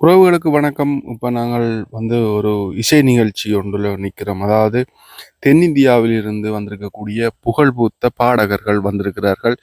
உறவுகளுக்கு வணக்கம். இப்போ நாங்கள் வந்து ஒரு இசை நிகழ்ச்சி ஒன்றில் நிற்கிறோம் அதாவது தென்னிந்தியாவில் இருந்து வந்திருக்கக்கூடிய புகழ்பூத்த பாடகர்கள் வந்திருக்கிறார்கள்.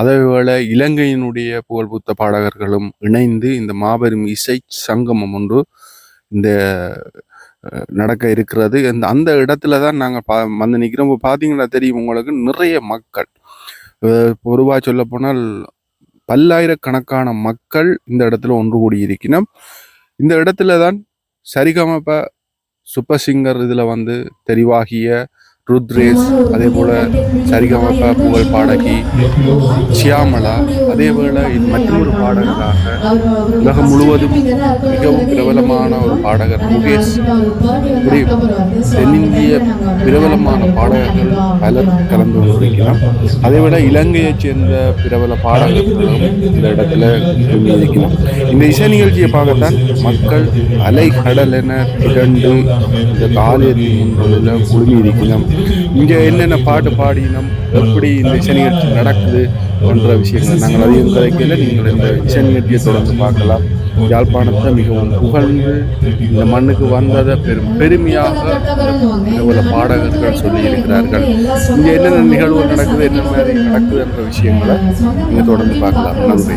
அதேவேளை இலங்கையினுடைய புகழ்பூத்த பாடகர்களும் இணைந்து இந்த மாபெரும் இசை சங்கமம் ஒன்று இந்த நடக்க இருக்கிறது. இந்த அந்த இடத்துல தான் நாங்கள் பா வந்து நிற்கிறோம் பார்த்தீங்கன்னா தெரியும் உங்களுக்கு நிறைய மக்கள். பொதுவாக சொல்ல போனால் பல்லாயிரக்கணக்கான மக்கள் இந்த இடத்துல ஒன்று கூடி இருக்கணும் இந்த இடத்துல தான் சரிகமப சூப்பர் சிங்கர் இதில் வந்து தெரிவாகிய ருத்ரேஷ் அதே போல சரிகமப புகழ் பாடகி சியாமலா அதே இது மற்றொரு பாடகராக உலகம் முழுவதும் மிகவும் பிரபலமான ஒரு பாடகர் முகேஷ். இப்படி தென்னிந்திய பிரபலமான பாடகர்கள் பலர் கலந்து கொண்டிருக்கிறார் அதேவிட இலங்கையைச் சேர்ந்த பிரபல பாடகர்களும் இந்த இடத்துல இருக்கிறோம் இந்த இசை நிகழ்ச்சியை பார்க்கத்தான் மக்கள் அலை கடல் என திரண்டு இந்த காலேரின் குழுமி இருக்கிறோம் இங்கே என்னென்ன பாட்டு பாடினோம் எப்படி இந்த இசை நிகழ்ச்சி நடக்குது போன்ற விஷயங்கள் நாங்கள் அதிகம் கிடைக்கல நீங்கள் இந்த இசை தொடர்ந்து பார்க்கலாம். யாழ்ப்பாணத்தை மிகவும் புகழ்ந்து இந்த மண்ணுக்கு வந்ததை பெரும் பெருமையாக பிரபல பாடகர்கள் சொல்லி இருக்கிறார்கள். இங்கே என்னென்ன நிகழ்வு நடக்குது என்ன மாதிரி நடக்குது என்ற விஷயங்களை நீங்கள் தொடர்ந்து பார்க்கலாம். நன்றி.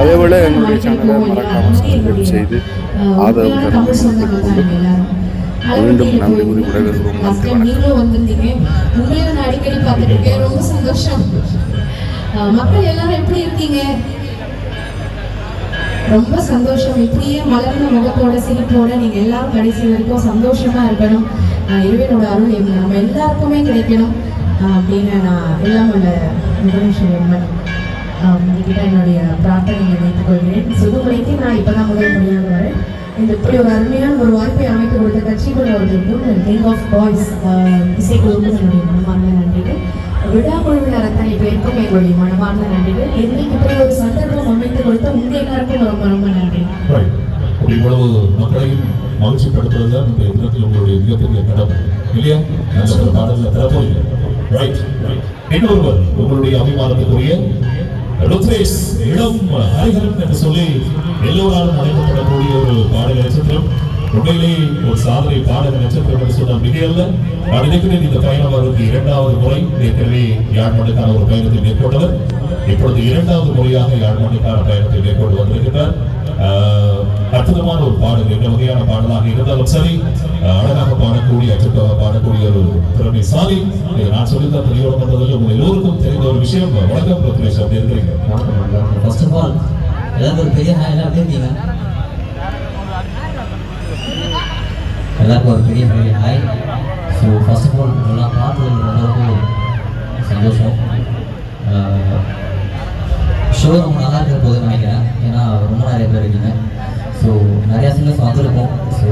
அதேபோல் எங்களுடைய சேனலை மறக்காமல் சப்ஸ்கிரைப் செய்து ஆதரவு தருமாறு மீண்டும் நன்றி கூறி விடைபெறுகிறோம் நன்றி வணக்கம். நீங்களும் வந்திருந்தீங்க உங்களையும் நான் அடிக்கடி பார்த்துட்டு ரொம்ப சந்தோஷம். மக்கள் எல்லாரும் எப்படி இருக்கீங்க? ரொம்ப சந்தோஷம். இப்படியே மலர்ந்த முகத்தோட சிரிப்போட நீங்க எல்லாரும் கடைசி வரைக்கும் சந்தோஷமா இருக்கணும். அஹ் இறைவனோட அருள் எங்க நம்ம எல்லாருக்குமே கிடைக்கணும். அப்படின்னு நான் எல்லாம் உள்ள முதலமைச்சர் எம்மன் உங்ககிட்ட என்னுடைய பிரார்த்தனையை வைத்துக் கொள்கிறேன். சுதுமுறைக்கு நான் இப்பதான் முதல் முறையாக வரேன். இந்த இப்படி ஒரு அருமையான ஒரு வாய்ப்பை அமைத்து கொடுத்த கட்சிக்குழு அவர்களுக்கும் கிங் ஆஃப் பாய்ஸ் இசைக்குழுவுக்கு என்னுடைய மனமார்ந்த நன்றிகள். விழா குழுவினர் அத்தனை பேருக்கும் எங்களுடைய மனமார்ந்த நன்றிகள். எங்களுக்கு இப்படி ஒரு சந்தர்ப்பம் அமைத்து கொடுத்த உங்க எல்லாருக்கும் ரொம்ப ரொம்ப நன்றி. இவ்வளவு மக்களையும் மகிழ்ச்சிப்படுத்துவது தான் இந்த தினத்தில் உங்களுடைய மிகப்பெரிய கடமை. இல்லையா? நல்ல ஒரு பாடல்ல தரப்போம் ரைட் இன்னொருவர் உங்களுடைய அபிமானத்துக்குரிய ருத்ரேஷ் இளம் ஹரிஹரன் என்று சொல்லி எல்லோராலும் அழைக்கப்படக்கூடிய ஒரு உண்மையிலே ஒரு சாதனை பாடல் நட்சத்திரம் சொன்ன மிகையல்ல. நான் இந்த பயணம் அவருக்கு இரண்டாவது முறை ஏற்கனவே யாழ்ப்பாணத்துக்கான ஒரு பயணத்தை மேற்கொண்டவர். இப்பொழுது இரண்டாவது முறையாக யாழ்ப்பாணத்துக்கான பயணத்தை மேற்கொண்டு வந்திருக்கிறார் ஆஹ் அற்புதமான ஒரு பாடல் எந்த வகையான பாடலாக இருந்தாலும் சரி அழகாக பாடக்கூடிய அச்சுக்காக பாடக்கூடிய ஒரு திறமை சாதி நான் சொல்லித்தான் தெளிவாக பண்றதில் உங்க எல்லோருக்கும் தெரிந்த ஒரு விஷயம். வணக்கம் பிரத்னேஷ் அப்படி இருக்கிறீங்க ஃபர்ஸ்ட் ஆஃப் ஆல் ஏதாவது ஒரு பெரிய ஹாய் எல்லாம் எப்படி இருக்கீங்க எல்லாருக்கும் ஒரு பெரிய பெரிய hi so first of all எல்லாம் பார்த்தது ரொம்ப ரொம்ப சந்தோஷம். ஷோ ரொம்ப நல்லா இருக்கிற போது நினைக்கிறேன். ஏன்னா ரொம்ப நிறைய பேர் இருக்கீங்க. ஸோ நிறையா சிங்கர்ஸ் வந்திருக்கோம். ஸோ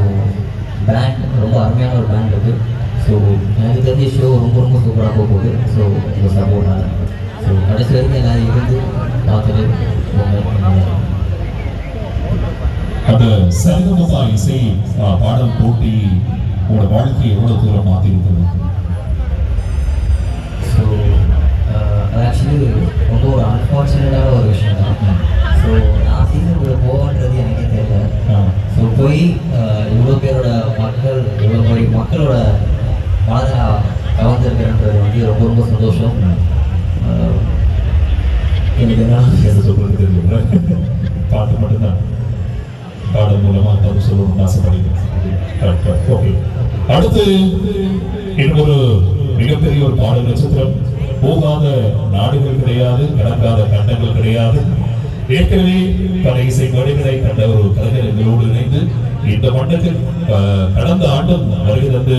பேண்ட் ரொம்ப அருமையான ஒரு பேண்ட் இருக்குது ஸோ எனக்கு தெரிஞ்ச ஷோ ரொம்ப ரொம்ப சூப்பராக போக போகுது. ஸோ உங்கள் சப்போர்ட்டாக ஸோ கடைசி வரைக்கும் இருந்து பார்த்துட்டு அந்த சரிகமபா இசை பாடல் போட்டி உங்களோட வாழ்க்கையை எவ்வளவு தூரம் மாத்தி இருக்கிறது ஸோ அது ஆக்சுவலி ரொம்ப ஒரு அன்ஃபார்ச்சுனேட்டான ஒரு விஷயம் தான். ஸோ நான் சீசனுக்குள்ள போகன்றது எனக்கே தெரியல. ஸோ போய் இவ்வளோ பேரோட மக்கள் இவ்வளோ பேர் மக்களோட மனதை கவர்ந்திருக்கிறன்றது வந்து ரொம்ப ரொம்ப சந்தோஷம். எனக்கு என்ன? சொல்றது தெரியல. பாட்டு மட்டும்தான். பாடல் மூலமா பதில் சொல்லணும்னு ஆசைப்படுகிறேன் ஓகே அடுத்து இன்னொரு மிகப்பெரிய ஒரு பாடல் நட்சத்திரம். போகாத நாடுகள் கிடையாது கடக்காத கண்டங்கள் கிடையாது. ஏற்கனவே பல இசை மேடைகளை கண்ட ஒரு கலைஞர் எங்களோடு இணைந்து இந்த மண்டத்தில் கடந்த ஆண்டும் வருகிறது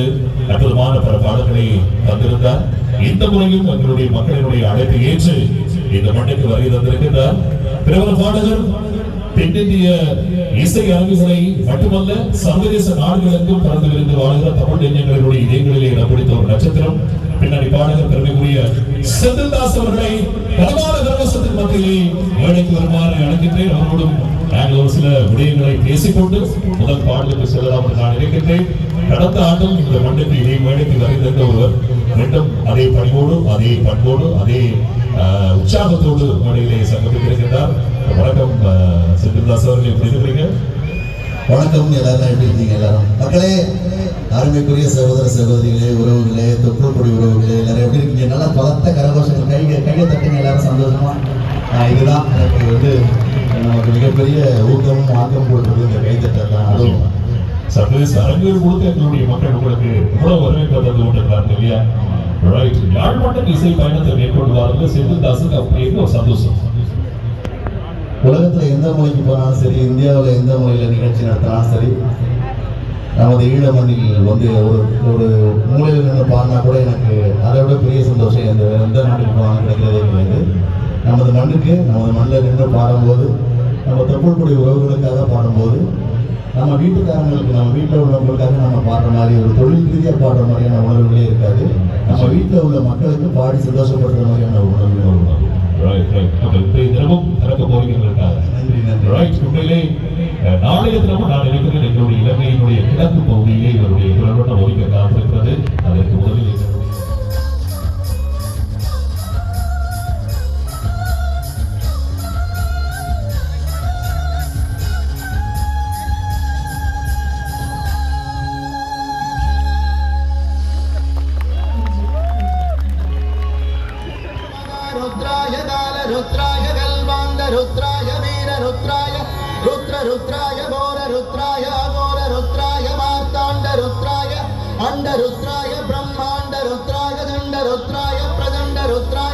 அற்புதமான பல பாடல்களை தந்திருந்தார். இந்த முறையும் எங்களுடைய மக்களினுடைய அழைப்பை ஏற்று இந்த மண்ணுக்கு வருகை தந்திருக்கின்றார். பிரபல பாடகர் தென்னிந்திய இசை அரங்குகளை மட்டுமல்ல சர்வதேச நாடுகளுக்கும் பறந்து விருந்து வாழ்கிற தமிழ் நெஞ்சங்களினுடைய இதயங்களிலே இடம் பிடித்த ஒரு நட்சத்திரம். பின்னாடி பாடகர் பெருமைக்குரிய செந்தில்தாஸ் அவர்களை பலமான கர்வசத்தின் மத்தியிலே வேலைக்கு வருமாறு அழைக்கின்றேன். அவரோடும் நாங்கள் ஒரு சில விடயங்களை பேசிக்கொண்டு முதல் பாடலுக்கு செல்லலாம் நான் நினைக்கின்றேன். கடந்த ஆண்டும் இந்த மண்ணுக்கு இதே மேடைக்கு வருகின்ற ஒருவர் மீண்டும் அதே பணிவோடு அதே பண்போடு அதே உற்சாகத்தோடு மேடையிலே சங்கமித்திருக்கின்றார் வணக்கம் செந்தில்தாஸ் அவர்கள் எப்படி இருக்கிறீங்க? வணக்கம் எல்லாரும் எப்படி இருக்கீங்க? எல்லாரும் மக்களே அருமைக்குரிய சகோதர சகோதரிகளே உறவுகளே தொப்புள்பொடி உறவுகளே எல்லாரும் எப்படி இருக்கீங்க? நல்லா பலத்த கரகோஷங்கள் கைக கையை தட்டுங்க எல்லாரும் சந்தோஷமா? இதுதான் எனக்கு வந்து நமக்கு மிகப்பெரிய ஊக்கமும் ஆக்கம் கொடுத்தது இந்த கைத்தட்டல் தான். அதுவும் சர்வதேச அரங்கில் கொடுத்து எங்களுடைய மக்கள் உங்களுக்கு எவ்வளவு வரவேற்பு தந்து கொண்டிருக்கிறாங்க இல்லையா? ரைட் யாழ்ப்பாணம் இசை பயணத்தை மேற்கொள்வார்கள் செந்தில்தாசுக்கு அப்படின்னு ஒரு சந்தோஷம் உலகத்தில் எந்த மொழிக்கு போனாலும் சரி இந்தியாவில் எந்த மொழியில் நிகழ்ச்சி நடத்தினாலும் சரி நமது ஈழ மண்ணில் வந்து ஒரு ஒரு மூலையில் நின்று பாடினா கூட எனக்கு அதை விட பெரிய சந்தோஷம் எந்த எந்த நாட்டுக்கு போனாலும் கிடைக்கிறதே கிடையாது. நமது மண்ணுக்கு நமது மண்ணில் நின்று பாடும்போது நம்ம தொப்புள்குடி உறவுகளுக்காக பாடும்போது நம்ம வீட்டுக்காரங்களுக்கு நம்ம வீட்டில் உள்ளவங்களுக்காக நம்ம பாடுற மாதிரி ஒரு தொழில் ரீதியாக பாடுற மாதிரியான உணர்வுகளே இருக்காது. நம்ம வீட்டில் உள்ள மக்களுக்கு பாடி சந்தோஷப்படுத்துற மாதிரியான உணர்வுகள் இன்றைய தினமும் திறக்க போகிறீர்கள் உண்மையிலே நாளைய தினமும் நான் நினைக்கிறேன் எங்களுடைய இலங்கையினுடைய கிழக்கு பகுதியிலே இவருடைய குரல்வட்டம் ஒலிக்க காத்திருக்கிறது. அதற்கு முதலில் அண்ட ருத்ராய பிரம்மாண்ட ருத்ராய தண்ட ருத்ராய பிரதண்ட ருத்ராய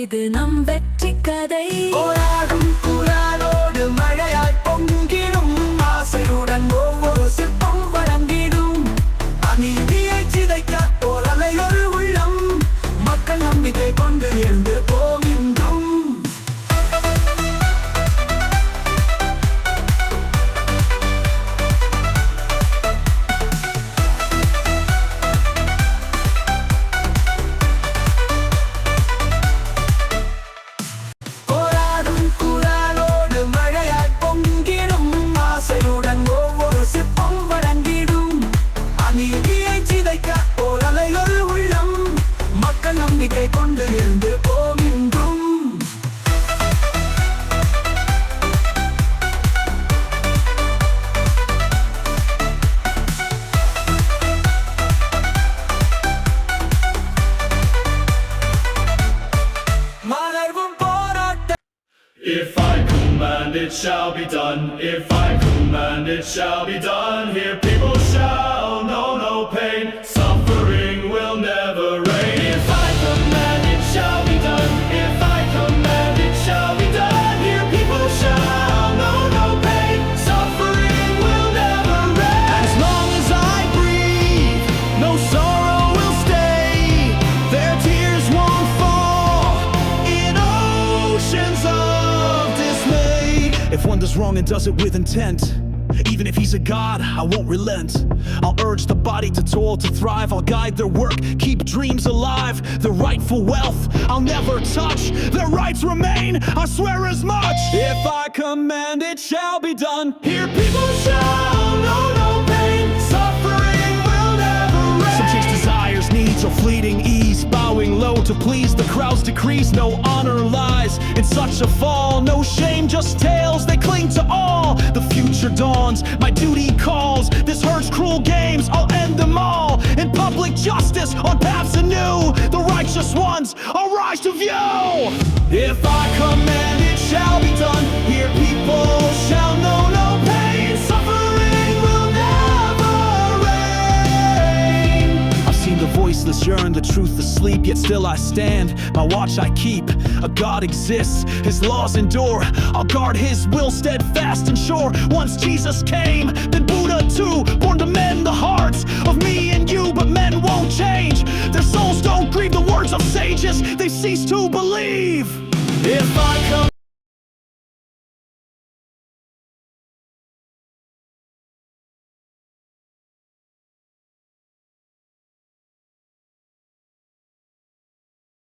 இது நம் வெற்றி கதை. போராடும் it shall be done. If I command, it shall be done. Here even if he's a god, I won't relent. I'll urge the body to toil to thrive. I'll guide their work, keep dreams alive. The rightful wealth I'll never touch. Their rights remain, I swear as much. If I command, it shall be done. Here people shall to please the crowd's decrees. No honor lies in such a fall. No shame, just tales. They cling to all. The future dawns. My duty calls. This hurts cruel games. I'll end them all. In public justice on paths anew. The righteous ones I'll rise to view. If I command, it shall be done. Here still I stand. My watch I keep. A God exists, his laws endure. I'll guard his will steadfast and sure. Once Jesus came, then Buddha too, born to mend the heart.